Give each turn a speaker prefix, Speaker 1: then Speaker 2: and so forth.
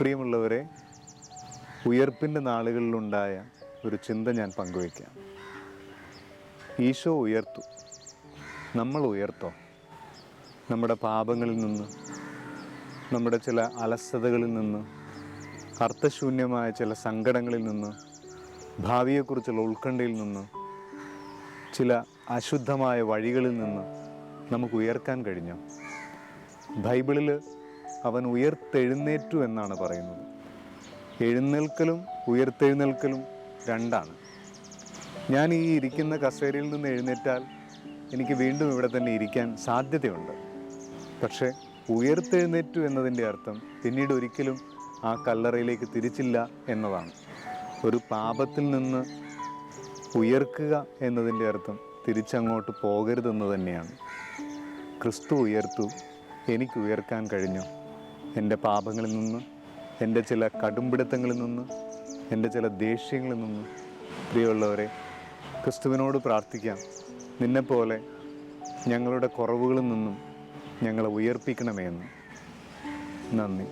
Speaker 1: പ്രിയമുള്ളവരെ ഉയർപ്പിന്റെ നാളുകളിലുണ്ടായ ഒരു ചിന്ത ഞാൻ പങ്കുവയ്ക്കാം. ഈശോ ഉയർത്തു. നമ്മൾ ഉയർത്തോ? നമ്മുടെ പാപങ്ങളിൽ നിന്ന് നമ്മുടെ ചില അലസതകളിൽ നിന്ന് അർത്ഥശൂന്യമായ ചില സങ്കടങ്ങളിൽ നിന്ന് ഭാവിയെക്കുറിച്ചുള്ള ഉത്കണ്ഠയിൽ നിന്ന് ചില അശുദ്ധമായ വഴികളിൽ നിന്ന് നമുക്ക് ഉയർക്കാൻ കഴിഞ്ഞു? ബൈബിളിൽ അവൻ ഉയർത്തെഴുന്നേറ്റു എന്നാണ് പറയുന്നത്. എഴുന്നേൽക്കലും ഉയർത്തെഴുന്നേൽക്കലും രണ്ടാണ്. ഞാൻ ഈ ഇരിക്കുന്ന കസേരയിൽ നിന്ന് എഴുന്നേറ്റാൽ എനിക്ക് വീണ്ടും ഇവിടെ തന്നെ ഇരിക്കാൻ സാധ്യതയുണ്ട്. പക്ഷേ ഉയർത്തെഴുന്നേറ്റു എന്നതിന്റെ അർത്ഥം പിന്നീട് ഒരിക്കലും ആ കല്ലറയിലേക്ക് തിരിച്ചില്ല എന്നതാണ്. ഒരു പാപത്തിൽ നിന്ന് ഉയർക്കുക എന്നതിന്റെ അർത്ഥം തിരിച്ചങ്ങോട്ട് പോകരുതെന്ന് തന്നെയാണ്. ക്രിസ്തു ഉയർത്തു എനിക്ക് ഉയർക്കാൻ കഴിഞ്ഞു. എന്റെ പാപങ്ങളിൽ നിന്ന് എന്റെ ചില കടുംപിടുത്തങ്ങളിൽ നിന്ന് എന്റെ ചില ദേഷ്യങ്ങളിൽ നിന്ന്. പ്രിയമുള്ളവരെ ക്രിസ്തുവിനോട് പ്രാർത്ഥിക്കാം. നിന്നെപ്പോലെ ഞങ്ങളുടെ കുറവുകളിൽ നിന്നും ഞങ്ങളെ ഉയർപ്പിക്കണമേ എന്ന്. നന്ദി.